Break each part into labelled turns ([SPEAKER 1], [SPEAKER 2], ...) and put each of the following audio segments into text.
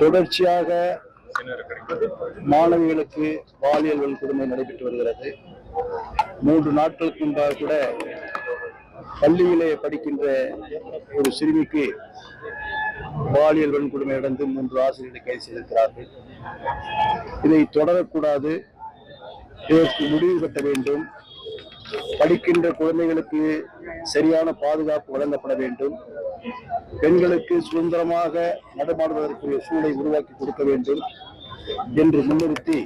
[SPEAKER 1] தொடர்ச்சியாக மாணவிகளுக்கு பாலியல் வன்கொடுமை நடைபெற்று வருகிறது. மூன்று நாட்களுக்கு முன்பாக கூட பள்ளியிலே படிக்கின்ற ஒரு சிறுமிக்கு பாலியல் வன்கொடுமை நடந்து மூன்று ஆசிரியர்களை கைது செய்திருக்கிறார்கள். இதை தொடரக்கூடாது. இதற்கு முடிவு கட்ட வேண்டும். படிக்கின்ற குழந்தைகளுக்கு சரியான பாதுகாப்பு வழங்கப்பட வேண்டும். பெண்களுக்கு சுதந்திரமாக நடமாடுவதற்குரிய சூழலை உருவாக்கி கொடுக்க வேண்டும் என்று முன்னிறுத்தி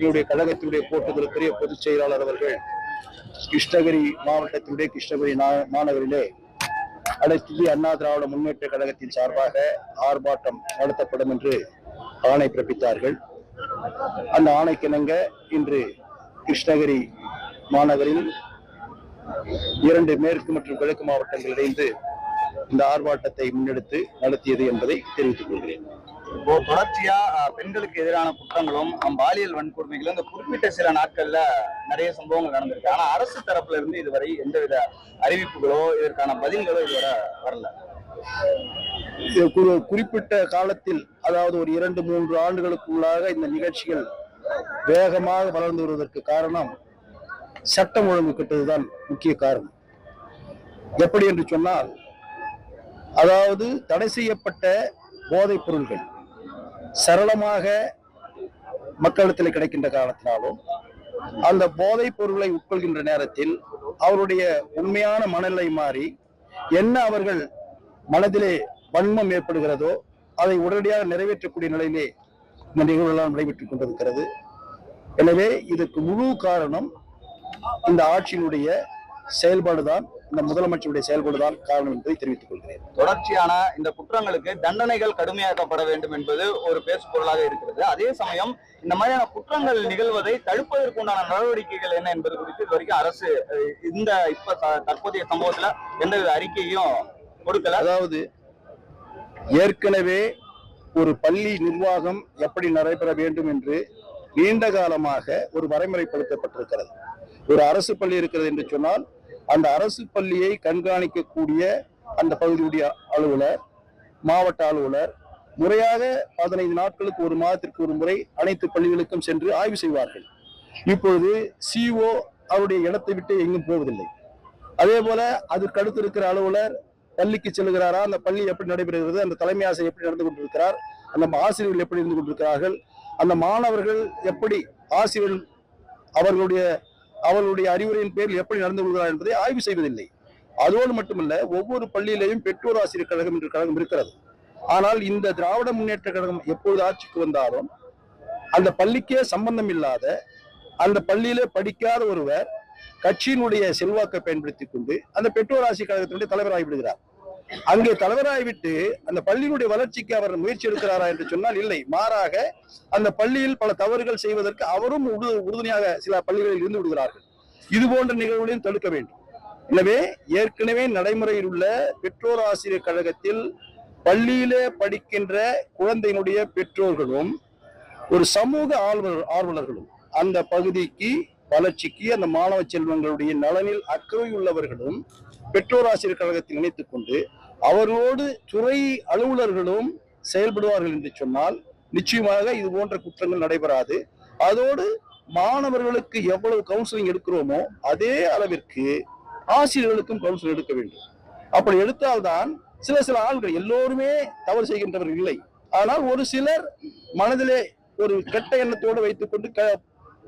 [SPEAKER 1] என்னுடைய கழகத்தினுடைய போட்டுதலுக்குரிய பொதுச் செயலாளர் அவர்கள் கிருஷ்ணகிரி மாவட்டத்தினுடைய கிருஷ்ணகிரி மாநகரிலே அனைத்து அண்ணா திராவிட முன்னேற்ற கழகத்தின் சார்பாக ஆர்ப்பாட்டம் நடத்தப்படும் என்று ஆணை பிறப்பித்தார்கள். அந்த ஆணைக்கிணங்க இன்று கிருஷ்ணகிரி மாநகரில் இரண்டு மேற்கு மற்றும் கிழக்கு மாவட்டங்கள் இணைந்து இந்த ஆர்ப்பாட்டத்தை முன்னெடுத்து நடத்தியது என்பதை தெரிவித்துக் கொள்கிறேன்.
[SPEAKER 2] தொடர்ச்சியா பெண்களுக்கு எதிரான குற்றங்களும் பாலியல் வன்கொடுமைகளும் இந்த குறிப்பிட்ட சில நாட்கள்ல நிறைய சம்பவங்கள் நடந்திருக்கு. ஆனா அரசு தரப்புல இருந்து இதுவரை எந்தவித அறிவிப்புகளோ இதற்கான பதில்களோ இதுவரை வரல.
[SPEAKER 1] குறிப்பிட்ட காலத்தில் அதாவது ஒரு இரண்டு மூன்று ஆண்டுகளுக்குள்ளாக இந்த நிகழ்ச்சிகள் வேகமாக வளர்ந்து வருவதற்கு காரணம் சட்டம் ஒழுங்கு கெட்டதுதான் முக்கிய காரணம். எப்படி என்று சொன்னால் அதாவது தடை செய்யப்பட்ட போதைப் பொருள்கள் சரளமாக மக்களிடத்தில் கிடைக்கின்ற காரணத்தினாலும் அந்த போதைப் பொருளை உட்கொள்கின்ற நேரத்தில் அவருடைய உண்மையான மனநிலை மாறி என்ன அவர்கள் மனதிலே வன்மம் ஏற்படுகிறதோ அதை உடனடியாக நிறைவேற்றக்கூடிய நிலையிலே இந்த நிகழ்வுகளால் நடைபெற்றுக் கொண்டிருக்கிறது. எனவே இதற்கு முழு காரணம் இந்த ஆட்சியினுடைய செயல்பாடுதான் இந்த முதலமைச்சருடைய செயல்பாடுதான் காரணம் என்பதை தெரிவித்துக் கொள்கிறேன்.
[SPEAKER 2] தொடர்ச்சியான இந்த குற்றங்களுக்கு தண்டனைகள் கடுமையாக்கப்பட வேண்டும் என்பது ஒரு பேசு பொருளாக இருக்கிறது. அதே சமயம் இந்த மாதிரியான குற்றங்கள் நிகழ்வதை தடுப்பதற்கு உண்டான நடவடிக்கைகள் என்ன என்பது குறித்து இது வரைக்கும் அரசு இந்த இப்ப தற்போதைய சம்பவத்துல எந்தவித அறிக்கையும் கொடுக்கல.
[SPEAKER 1] அதாவது ஏற்கனவே ஒரு பள்ளி நிர்வாகம் எப்படி நடைபெற வேண்டும் என்று நீண்ட காலமாக ஒரு வரைமுறைப்படுத்தப்பட்டிருக்கிறது. ஒரு அரசு பள்ளி இருக்கிறது என்று சொன்னால் அந்த அரசு பள்ளியை கண்காணிக்கக்கூடிய அந்த பகுதியுடைய அலுவலர் மாவட்ட அலுவலர் முறையாக பதினைந்து நாட்களுக்கு ஒரு மாதத்திற்கு ஒரு முறை அனைத்து பள்ளிகளுக்கும் சென்று ஆய்வு செய்வார்கள். இப்பொழுது சிஓ அவருடைய இடத்தை விட்டு எங்கும் போவதில்லை. அதே போல அதற்கு அடுத்து இருக்கிற அலுவலர் பள்ளிக்கு செல்கிறாரா அந்த பள்ளி எப்படி நடைபெறுகிறது அந்த தலைமை ஆசிரியர் எப்படி நடந்து கொண்டிருக்கிறார் அந்த ஆசிரியர்கள் எப்படி இருந்து கொண்டிருக்கிறார்கள் அந்த மாணவர்கள் எப்படி ஆசிரியர் அவர்களுடைய அவளுடைய அறிவுரையின் பேரில் எப்படி நடந்து கொள்கிறார் என்பதை ஆய்வு செய்வதில்லை. அதோடு மட்டுமல்ல ஒவ்வொரு பள்ளியிலேயும் பெற்றோர் ஆசிரியர் கழகம் என்ற கழகம் இருக்கிறது. ஆனால் இந்த திராவிட முன்னேற்ற கழகம் எப்பொழுது ஆட்சிக்கு வந்தாலும் அந்த பள்ளிக்கே சம்பந்தம் இல்லாத அந்த பள்ளியிலே படிக்காத ஒருவர் கட்சியினுடைய செல்வாக்கை பயன்படுத்தி கொண்டு அந்த பெற்றோர் ஆசிரியர் கழகத்தினுடைய ஆகிவிடுகிறார் அங்கே அங்கே தலைவராகிவிட்டு அந்த பள்ளியினுடைய வளர்ச்சிக்கு அவர் முயற்சி எடுக்கிறாரா என்று சொன்னால் இல்லை. மாறாக அந்த பள்ளியில் பல தவறுகள் செய்வதற்கு அவரும் உறுதுணையாக சில பள்ளிகளில் இருந்து விடுகிறார்கள். இது போன்ற நிகழ்வுகளையும் தடுக்க வேண்டும். எனவே ஏற்கனவே நடைமுறையில் உள்ள பெற்றோர் ஆசிரியர் கழகத்தில் பள்ளியிலே படிக்கின்ற குழந்தையினுடைய பெற்றோர்களும் ஒரு சமூக ஆர்வலர் ஆர்வலர்களும் அந்த பகுதிக்கு வளர்ச்சிக்கு அந்த மாணவ செல்வங்களுடைய நலனில் அக்கறை உள்ளவர்களும் பெற்றோர் ஆசிரியர் கழகத்தில் இணைத்துக் கொண்டு அவர்களோடு துறை அலுவலர்களும் செயல்படுவார்கள் என்று சொன்னால் நிச்சயமாக இது போன்ற குற்றங்கள் நடைபெறாது. அதோடு மாணவர்களுக்கு எவ்வளவு கவுன்சிலிங் எடுக்கிறோமோ அதே அளவிற்கு ஆசிரியர்களுக்கும் கவுன்சிலிங் எடுக்க வேண்டும். அப்படி எடுத்தால்தான் சில சில ஆள்கள் எல்லோருமே தவறு செய்கின்றவர்கள் இல்லை. ஆனால் ஒரு சிலர் மனதிலே ஒரு கெட்ட எண்ணத்தோடு வைத்துக்கொண்டு க-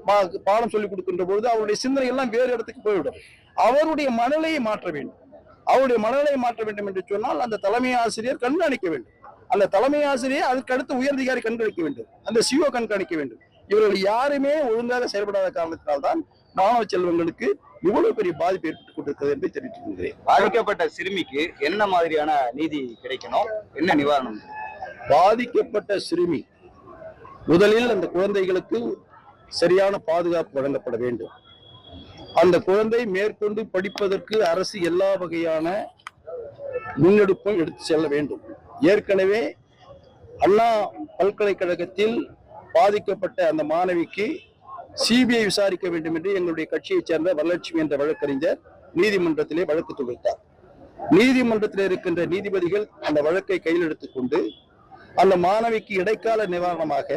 [SPEAKER 1] பா- பாடம் சொல்லிக் கொடுக்கின்ற பொழுது அவருடைய சிந்தனை எல்லாம் வேறு இடத்துக்கு போய்விடும். அவருடைய மனநிலையை மாற்ற வேண்டும். அவருடைய மனநிலையை மாற்ற வேண்டும் என்று சொன்னால் அந்த தலைமை ஆசிரியர் கண்காணிக்க வேண்டும். அந்த தலைமை ஆசிரியர் அதற்கு அடுத்து உயர்திகாரி கண்காணிக்க வேண்டும். அந்த சிஓ கண்காணிக்க வேண்டும். இவர்கள் யாருமே ஒழுங்காக செயல்படாத காரணத்தினால்தான் மாணவ செல்வங்களுக்கு இவ்வளவு பெரிய பாதிப்பு ஏற்பட்டுக் கொண்டிருக்கிறது என்று தெரிவித்துக் கொள்கிறேன்.
[SPEAKER 2] பாதிக்கப்பட்ட சிறுமிக்கு என்ன மாதிரியான நீதி கிடைக்கணும்? என்ன நிவாரணம்?
[SPEAKER 1] பாதிக்கப்பட்ட சிறுமி முதலில் அந்த குழந்தைகளுக்கு சரியான பாதுகாப்பு வழங்கப்பட வேண்டும். அந்த குழந்தை மேற்கொண்டு படிப்பதற்கு அரசு எல்லா வகையான முன்னெடுப்பும் எடுத்து செல்ல வேண்டும். ஏற்கனவே அண்ணா பல்கலைக்கழகத்தில் பாதிக்கப்பட்ட அந்த மாணவிக்கு சிபிஐ விசாரிக்க வேண்டும் என்று எங்களுடைய கட்சியைச் சேர்ந்த வரலட்சுமி என்ற வழக்கறிஞர் நீதிமன்றத்திலே வழக்கு தொகுத்தார் நீதிமன்றத்தில் இருக்கின்ற நீதிபதிகள் அந்த வழக்கை கையில் எடுத்துக்கொண்டு அந்த மாணவிக்கு இடைக்கால நிவாரணமாக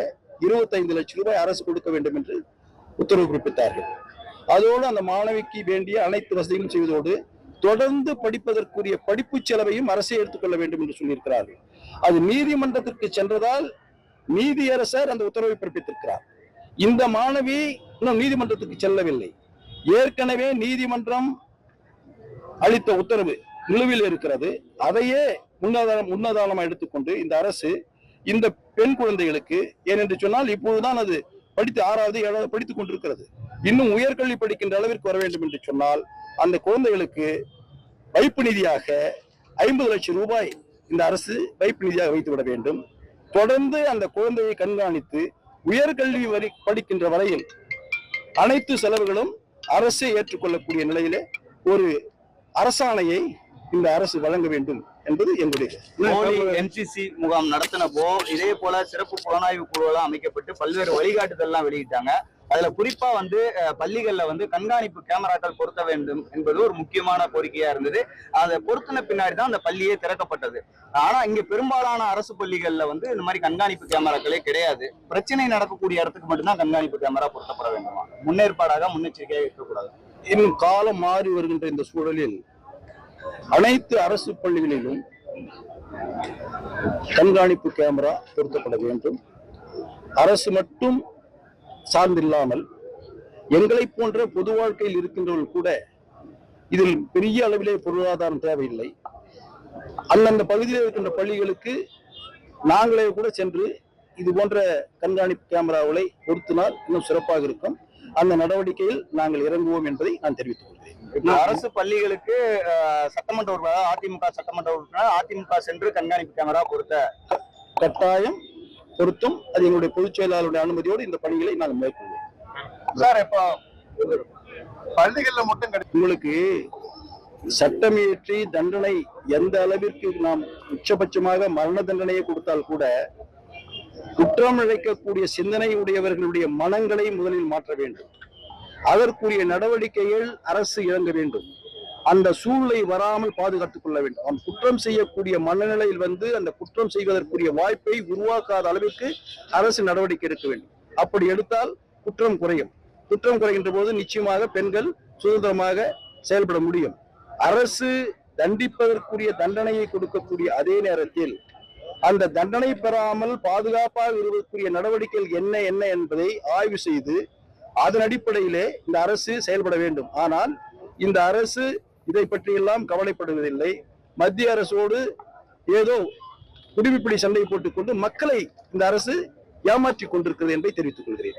[SPEAKER 1] இருபத்தைந்து லட்சம் ரூபாய் அரசு கொடுக்க வேண்டும் என்று உத்தரவு பிறப்பித்தார்கள். அதோடு அந்த மாணவிக்கு வேண்டிய அனைத்து வசதிகளும் செய்வதோடு தொடர்ந்து படிப்பதற்குரிய படிப்பு செலவையும் அரசே எடுத்துக்கொள்ள வேண்டும் என்று சொல்லியிருக்கிறார்கள் அது நீதிமன்றத்திற்கு சென்றதால் நீதியரசர் அந்த உத்தரவை பிறப்பித்திருக்கிறார். இந்த மாணவி இன்னும் நீதிமன்றத்துக்கு செல்லவில்லை. ஏற்கனவே நீதிமன்றம் அளித்த உத்தரவு நிலுவில் இருக்கிறது. அதையே முன்னாதாரம் முன்னாதாரமாக எடுத்துக்கொண்டு இந்த அரசு இந்த பெண் குழந்தைகளுக்கு ஏனென்று சொன்னால் இப்போதுதான் அது படித்து ஆறாவது ஏழாவது படித்துக் கொண்டிருக்கிறது. இன்னும் உயர்கல்வி படிக்கின்ற அளவிற்கு வர வேண்டும் என்று சொன்னால் அந்த குழந்தைகளுக்கு வைப்பு நிதியாக ஐம்பது லட்சம் ரூபாய் இந்த அரசு வைப்பு நிதியாக வைத்து விட வேண்டும். தொடர்ந்து அந்த குழந்தையை கண்காணித்து உயர்கல்வி வரி படிக்கின்ற வரையில் அனைத்து செலவுகளும் அரசே ஏற்றுக்கொள்ளக்கூடிய நிலையிலே ஒரு அரசாணையை இந்த அரசு வழங்க வேண்டும் என்பது
[SPEAKER 2] என்னுடைய எம்சிசி முகாம் நடத்தினப்போ இதே போல சிறப்பு புலனாய்வு குழுவெல்லாம் அமைக்கப்பட்டு பல்வேறு வழிகாட்டுதல் எல்லாம் வெளியிட்டாங்க. அதுல குறிப்பா வந்து பள்ளிகள்ல வந்து கண்காணிப்பு கேமராக்கள் பொருத்த வேண்டும் என்பது ஒரு முக்கியமான கோரிக்கையா இருந்தது. அதை பொருத்தின பின்னாடி தான் அந்த பள்ளியே திறக்கப்பட்டது. ஆனா இங்க பெரும்பாலான அரசு பள்ளிகள்ல வந்து இந்த மாதிரி கண்காணிப்பு கேமராக்களே கிடையாது. பிரச்சனை நடக்கக்கூடிய இடத்துக்கு மட்டும்தான் கண்காணிப்பு கேமரா பொருத்தப்பட வேண்டுமா? முன்னேற்பாடாக முன்னெச்சரிக்கையாக இருக்கக்கூடாது.
[SPEAKER 1] இன்னும் காலம் மாறி வருகின்ற இந்த சூழலில் அனைத்து அரசு பள்ளிகளிலும் கண்காணிப்பு கேமரா பொருத்தப்பட வேண்டும். அரசு மட்டும் சார்ந்தில்லாமல் எங்களை போன்ற பொது வாழ்க்கையில் இருக்கின்றவர்கள் கூட இதில் பெரிய அளவிலே பொருளாதாரம் தேவையில்லை. அந்தந்த பகுதியில் இருக்கின்ற பள்ளிகளுக்கு நாங்களே கூட சென்று இது போன்ற கண்காணிப்பு கேமராவை பொருத்தினால் இன்னும் சிறப்பாக இருக்கும். அந்த நடவடிக்கையில் நாங்கள் இறங்குவோம் என்பதை நான் தெரிவித்துக் கொள்கிறேன்.
[SPEAKER 2] அரசு பள்ளிகளுக்கு சட்டமன்ற உறுப்பினர் அதிமுக சட்டமன்ற உறுப்பினர் அதிமுக சென்று கண்காணிப்பு கேமரா பொருத்த
[SPEAKER 1] கட்டாயம் பொருத்தும் அது எங்களுடைய பொதுச் செயலாளருடைய அனுமதியோடு இந்த பணிகளை நாங்கள் மேற்கொள்வோம்.
[SPEAKER 2] சார் இப்போ
[SPEAKER 3] பள்ளிகள்ல மட்டும்
[SPEAKER 1] உங்களுக்கு சட்டம் இயற்றி தண்டனை எந்த அளவிற்கு நாம் உச்சபட்சமாக மரண தண்டனையை கொடுத்தால் கூட குற்றம் இழைக்கக்கூடிய சிந்தனை உடையவர்களுடைய மனங்களை முதலில் மாற்ற வேண்டும். அதற்குரிய நடவடிக்கைகள் அரசு இறங்க வேண்டும். அந்த சூழ்நிலை வராமல் பாதுகாத்துக் கொள்ள வேண்டும். அவன் குற்றம் செய்யக்கூடிய மனநிலையில் வந்து அந்த குற்றம் செய்வதற்குரிய வாய்ப்பை உருவாக்காத அளவிற்கு அரசு நடவடிக்கை எடுக்க வேண்டும். அப்படி எடுத்தால் குற்றம் குறையும். குற்றம் குறைகின்ற போது நிச்சயமாக பெண்கள் சுதந்திரமாக செயல்பட முடியும். அரசு தண்டிப்பதற்குரிய தண்டனையை கொடுக்கக்கூடிய அதே நேரத்தில் அந்த தண்டனை பெறாமல் பாதுகாப்பாக இருப்பதற்குரிய நடவடிக்கைகள் என்ன என்ன என்பதை ஆய்வு செய்து அதன் அடிப்படையிலே இந்த அரசு செயல்பட வேண்டும். ஆனால் இந்த அரசு இதை பற்றியெல்லாம் கவலைப்படுவதில்லை. மத்திய அரசோடு ஏதோ குடிமிப்பிடி சண்டை போட்டுக்கொண்டு மக்களை இந்த அரசு ஏமாற்றிக் கொண்டிருக்கிறது என்பதை தெரிவித்துக் கொள்கிறேன்.